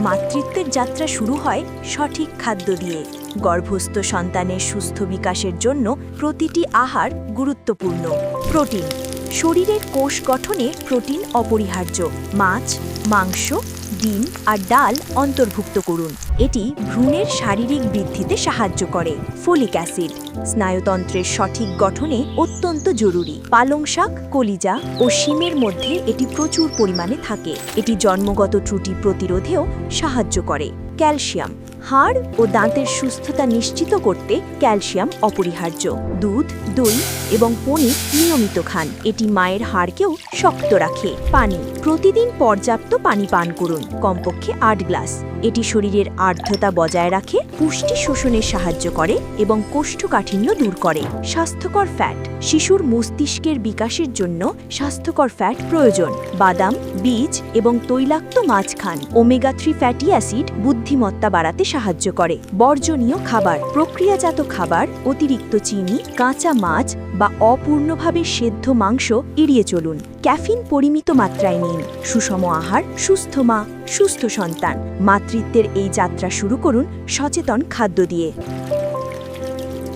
মাতৃত্বের যাত্রা শুরু হয় সঠিক খাদ্য দিয়ে। গর্ভস্থ সন্তানের সুস্থ বিকাশের জন্য প্রতিটি আহার গুরুত্বপূর্ণ। প্রোটিন শরীরের কোষ গঠনে প্রোটিন অপরিহার্য। মাছ, মাংস, ডিম আর ডাল অন্তর্ভুক্ত করুন। এটি ভ্রূণের শারীরিক বৃদ্ধিতে সাহায্য করে। ফোলিক অ্যাসিড, স্নায়ুতন্ত্রের সঠিক গঠনে অত্যন্ত জরুরি। পালং শাক, কলিজা ও শিমের মধ্যে এটি প্রচুর পরিমাণে থাকে। এটি জন্মগত ত্রুটি প্রতিরোধেও সাহায্য করে। ক্যালসিয়াম হাড় ও দাঁতের সুস্থতা নিশ্চিত করতে ক্যালসিয়াম অপরিহার্য। দুধ, দই এবং পনির নিয়মিত খান। এটি মায়ের হাড়কেও শক্ত রাখে। পানি। প্রতিদিন পর্যাপ্ত পানি পান করুন। কমপক্ষে আট গ্লাস। এটি শরীরের আর্দ্রতা বজায় রাখে, পুষ্টি শোষণে সাহায্য করে এবং কোষ্ঠকাঠিন্য দূর করে। স্বাস্থ্যকর ফ্যাট শিশুর মস্তিষ্কের বিকাশের জন্য স্বাস্থ্যকর ফ্যাট প্রয়োজন। বাদাম, বীজ এবং তৈলাক্ত মাছ খান। ওমেগা থ্রি ফ্যাটি অ্যাসিড বুদ্ধিমত্তা বাড়াতে সাহায্য করে। বর্জনীয় খাবার, প্রক্রিয়াজাত খাবার, অতিরিক্ত চিনি, কাঁচা মাছ বা অপূর্ণভাবে সেদ্ধ মাংস এড়িয়ে চলুন। ক্যাফিন পরিমিত মাত্রায় নিন। সুষম আহার, সুস্থ মা, সুস্থ সন্তান। মাতৃত্বের এই যাত্রা শুরু করুন সচেতন খাদ্য দিয়ে।